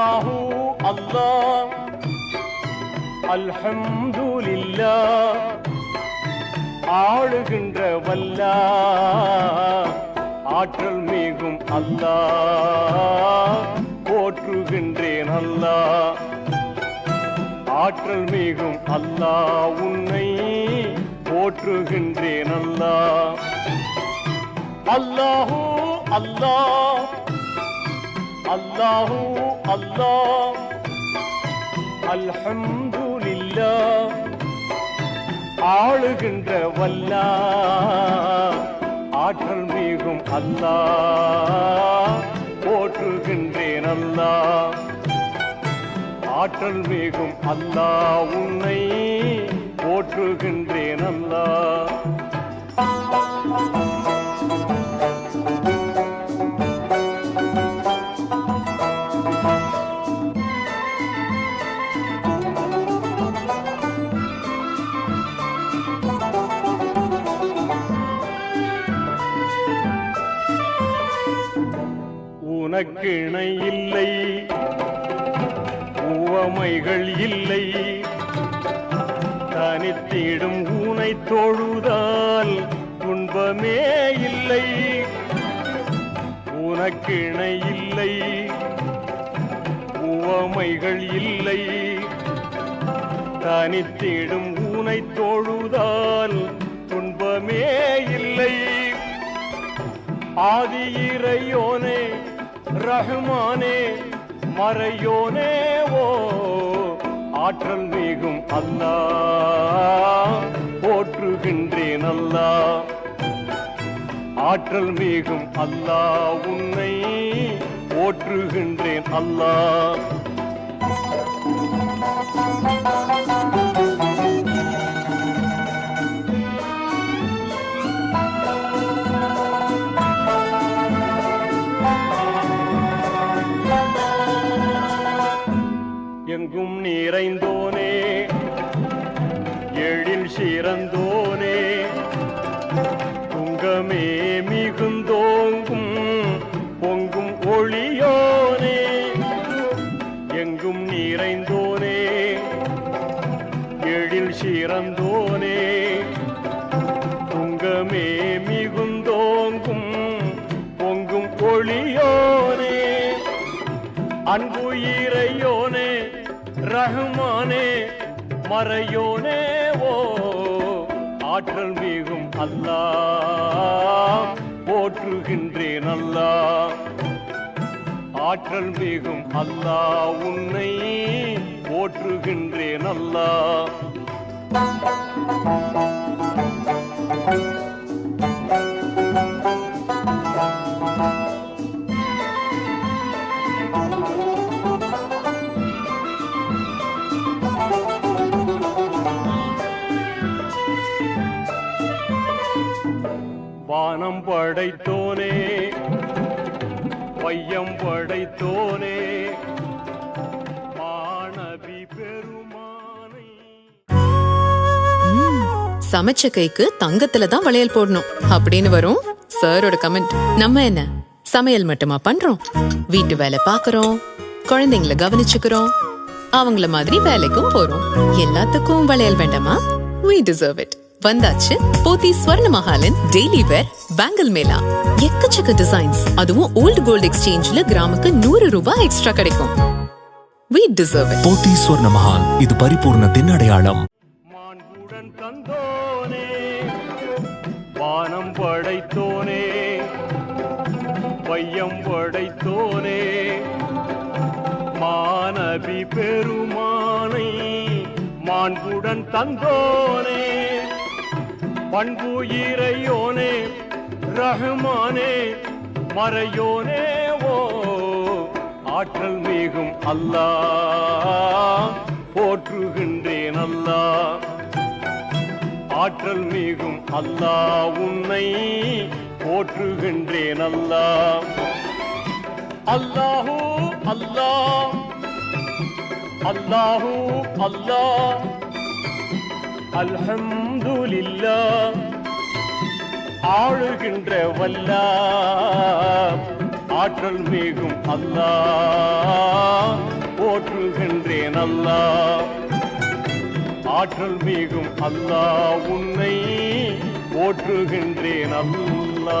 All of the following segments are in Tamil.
அல்லாஹூ அல்லாஹ் அல்ஹம்துலில்லாஹ் ஆளுகின்ற வல்லா ஆற்றல் மிகும் அல்லாஹ் போற்றுகின்றேன் அல்லாஹ் ஆற்றல் மிகும் அல்லாஹ் உன்னை போற்றுகின்றேன் அல்லாஹ் அல்லாஹூ அல்லாஹ் அல்லாஹூ அல்லாஹ். அல்ஹம்துலில்லாஹ். ஆளுகின்ற வல்லா ஆற்றல் மிகும் அல்லா போற்றுகின்றேன் அல்லா ஆற்றல் மிகும் அல்லா உன்னை போற்றுகின்றேன் அல்லா அல்லாஹ் உனக்கிணை இல்லை உவமைகள் இல்லை. தனித்திடும் ஊனை தொழுதால் துன்பமே இல்லை. உனக்கிணை இல்லை. உவமைகள் இல்லை. தனித்திடும் ஊனை தொழுதால் துன்பமே இல்லை. ஆதி இறையோனே ரஹ்மானே மறையோனே ஓ ஆற்றல் மிகும் அல்லா போற்றுகின்றேன் அல்லா. ஆற்றல் மிகும் அல்லா உன்னை போற்றுகின்றேன் அல்லா. எங்கும் நிறைந்தோனே எழில் சிறந்தோனே. உங்கமே மிகுந்தோங்கும் பொங்கும் ஒளியோனே. எங்கும் நிறைந்தோனே எழில் சிறந்தோனே. உங்கமே மிகுந்தோங்கும் பொங்கும் ஒளியோனே. அன்பு இறையோனே ரஹ்மானே மறையோனே ஓ ஆற்றல் மிகும் அல்லா போற்றுகின்றேன் அல்லா ஆற்றல் மிகும் அல்லா உன்னை போற்றுகின்றேன் அல்லா Thank you. வானம் படைத்தோனே. பையம் படைத்தோனே. மாணவி பெருமானை. சமைச்ச கைக்கு தங்கத்துல தான் வளையல் போடணும். அப்படின்னு வரும் சாரோட கமெண்ட் நம்ம என்ன? சமையல் மட்டுமா பண்றோம்? வீட்டு வேலை பார்க்கறோம். குழந்தைங்கள கவனிச்சுக்கிறோம். அவங்கள மாதிரி வேலைக்கும் போறோம். எல்லாத்துக்கும் வளையல் வேண்டாமா? We deserve it. வந்தாச்சு போத்தி ஸ்வர்ண மஹாலின் டெய்லி வேர் பேங்கிள் மேளா எக்கச்சக்க டிசைன்ஸ் அதுவும் ஓல்ட் கோல்ட் எக்ஸ்சேஞ்ச்ல கிராமுக்கு நூறு ரூபாய் எக்ஸ்ட்ரா கிடைக்கும். Deserve it. போத்தி ஸ்வர்ண மஹால் இது பரிபூர்ணத்தின் அடையாளம் வானம் படைத்தோனே வையம் படைத்தோனே மாணவி பெருமானை மாண்புடன் தந்தோனே. பண்பு இறையோனே ரஹ்மானே மறையோனே ஓ ஆற்றல் மிகும் அல்லா போற்றுகின்றேன் அல்லா. ஆற்றல் மிகும் அல்லா உன்னை போற்றுகின்றேன் அல்லா. அல்லாஹூ அல்லா. அல்லாஹூ அல்லா. அல்ஹம்துலில்லா ஆளுகின்ற வல்லா ஆற்றல் மிகும் அல்லா போற்றுகின்றேன் அல்லா ஆற்றல் மிகும் அல்லா உன்னை போற்றுகின்றேன் அல்லா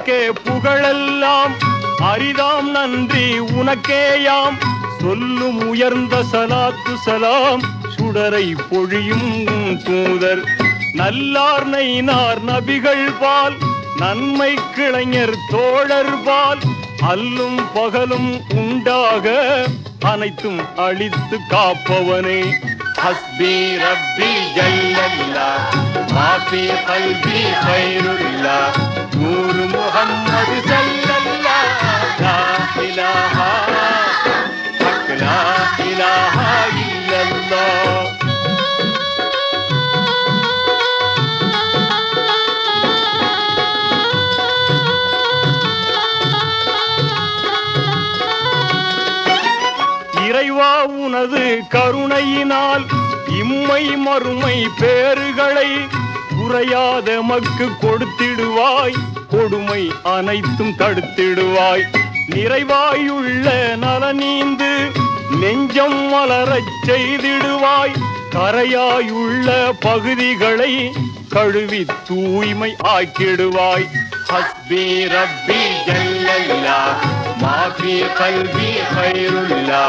உனக்கே புகழெல்லாம். அரிதாம் நன்றி உனக்கேயாம். சொல்லும் உயர்ந்த சலாத்து சலாம். சுடரை பொழியும் தூதர். நல்லார் நைனார் நபிகள் பால். நன்மை கிளைஞர் தோழர் பால். அல்லும் பகலும் உண்டாக அனைத்தும் அழித்து காப்பவனே. ஹஸ்பி ரப்பி ஜல்லல்லா. மாபி கல்வி பைருல்லா நூறு முஹம்மது ஸல்லல்லா லா இலாஹா ஹக் லா இலாஹா இல்லல்லாஹ் இறைவா உனது கருணையினால் இம்மை மறுமை பேறுகளை குறையாத மக்கு கொடுத்திடுவாய். கொடுமை அனைத்தும் தடுத்திடுவாய். நிறைவாயுள்ள நலனீந்து நெஞ்சம் மலரச் செய்திடுவாய். கரையாயுள்ள பகுதிகளை கழுவி தூய்மை ஆக்கிடுவாய். ஹஸ்பி ரப்பி ஜல்லல்லா மாஃபி கல்வி ஹைருல்லா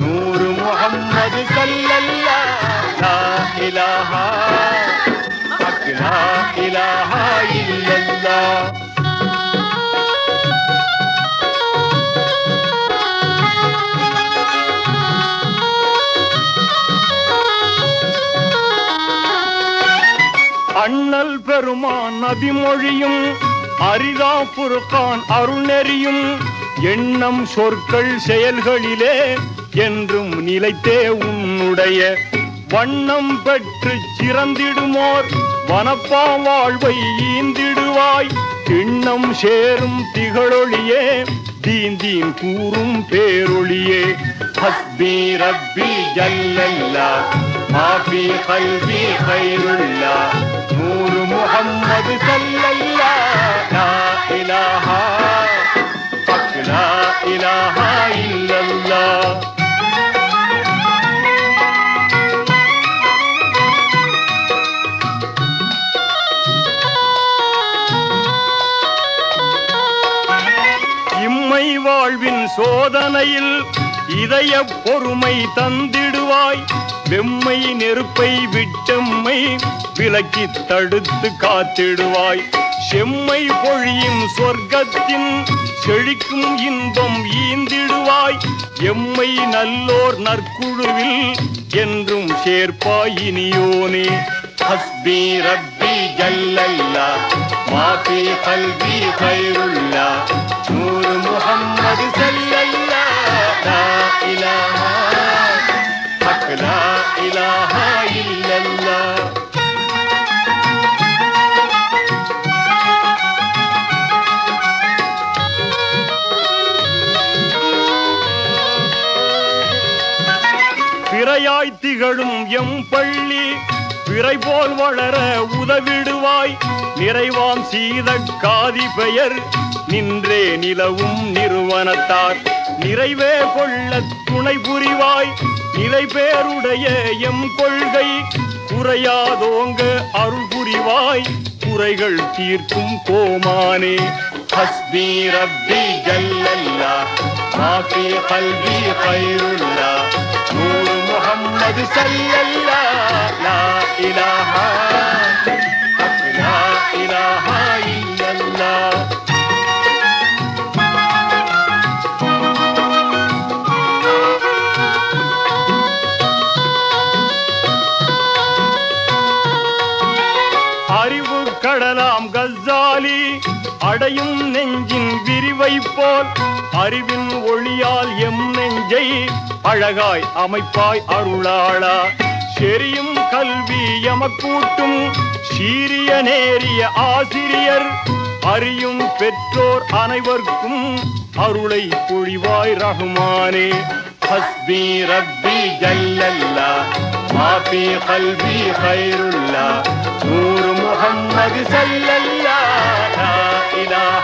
நூறு முகம்மது சல்லல்லா லா இலாஹா இலாஹா இல்லல்லா. அண்ணல் பெருமான் நபிமொழியும் அரிதா புருக்கான் அருள்நெறியும் எண்ணம் சொற்கள் செயல்களிலே என்றும் நிலைத்தே உன்னுடைய வண்ணம் பெற்று சிறந்திடுமோர். வனப்பா வாழ்வை ஈந்திடுவாய் திண்ணம் சேரும் திகழொளியே தீந்தீன் கூறும் பேரொளியே ஹஸ்பி ரப்பி ஜல்லல்லா மாபி கல்வி கைருல்லா. நூறு முகம்மது சல்லல்லா லா இலாஹா ஹக் லா இலாஹா இல்லல்லாஹ் இம்மை வாழ்வின் சோதனையில் இதய பொறுமை தந்திடுவாய். வெம்மை நெருப்பை விட்டம்மை விலக்கி தடுத்து காத்திடுவாய். செம்மை பொழியும் சொர்க்கத்தின் செழிக்கும் இன்பம் ஈந்திடுவாய். எம்மை நல்லோர் நற்குழுவில் என்றும் சேர்ப்பாய் இனியோனே. ஹஸ்பி ரப்பி ஜல்லல்லா மாபி கல்வி கைருல்லா நூறு முகம்மது செல்லல்லா இலாமா இலாஹா இல்லல்லாஹ் பிறையாய் திகழும் எம் பள்ளி பிறை போல் வளர உதவிடுவாய். நிறைவாம் சீத காதி பெயர் நின்றே நிலவும் நிறுவனத்தார். நிறைவே கொள்ள துணை புரிவாய். நிலை பேருடைய எம் கொள்கை குறையாதோங்க அருள் புரிவாய் குறைகள் தீர்க்கும் கோமானே. ஹஸ்பி ரப்பி ஜல்லல்லா மாஃபி கல்வி கைருல்லா நூறு முகம்மது சல்லல்லா லா இலாஹா லா இலாஹா இல்லா. அடையும் நெஞ்சின் விரிவை போல் அறிவின் ஒளியால் எம் நெஞ்சை அழகாய் அமைப்பாய் அருளாளா. செரியும் கல்வி எமக்கூட்டும் சீரிய நேரிய ஆசிரியர். அறியும் பெற்றோர் அனைவர்க்கும் அருளை பொழிவாய் ரகுமானே. ஹஸ்பி ரப்பி ஜல்லல்லா மாபி கல்வி ஹைருல்லா நூறு முகம்மது சல்லல்லா. லா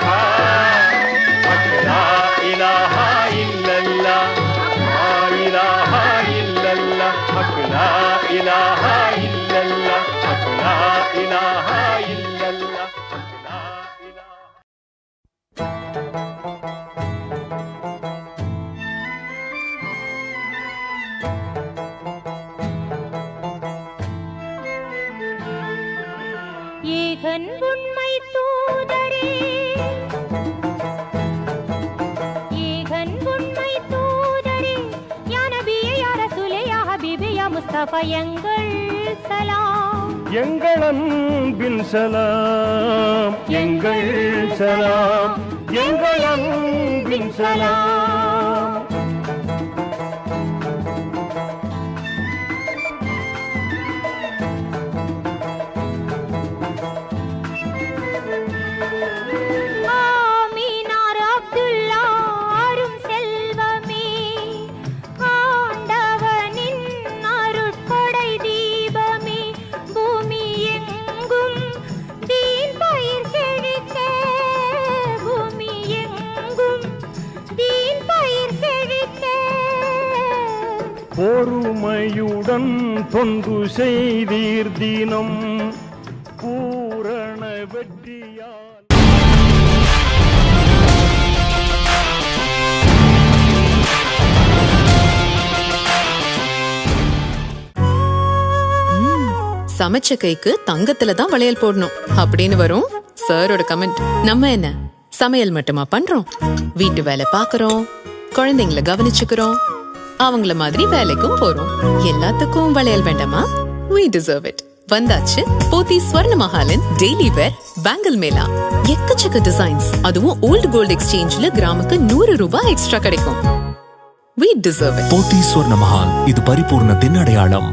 எங்கள் சலாம். எங்கள் அன்பின் சலாம். எங்கள் சலாம். எங்கள் அன்பின் சலாம். ஒன்று செய்தீர் தினம். பூரண வெற்றியால். சமைச்ச கைக்கு தங்கத்துல தான் வளையல் போடணும். அப்படின்னு வரும் சாரோட கமெண்ட் நம்ம என்ன? சமையல் மட்டுமா பண்றோம்? வீட்டு வேலை பார்க்கறோம். குழந்தைங்கள கவனிச்சுக்கிறோம். அவங்கள மாதிரி வேலைக்கும் போறோம். எல்லாத்துக்கும் வளையல் வேண்டாமா? We deserve it. வந்தாச்சு போத்தி ஸ்வர்ண மஹாலின் டெய்லி வேர் பேங்கிள் மேலா எக்கச்சக்க டிசைன்ஸ் அதுவும் ஓல்ட் கோல்ட் எக்ஸ்சேஞ்ச்ல கிராமுக்கு நூறு ரூபாய் எக்ஸ்ட்ரா கிடைக்கும். We deserve it. போத்தி ஸ்வர்ண மஹால் இது பரிபூர்ணத்தின் அடையாளம்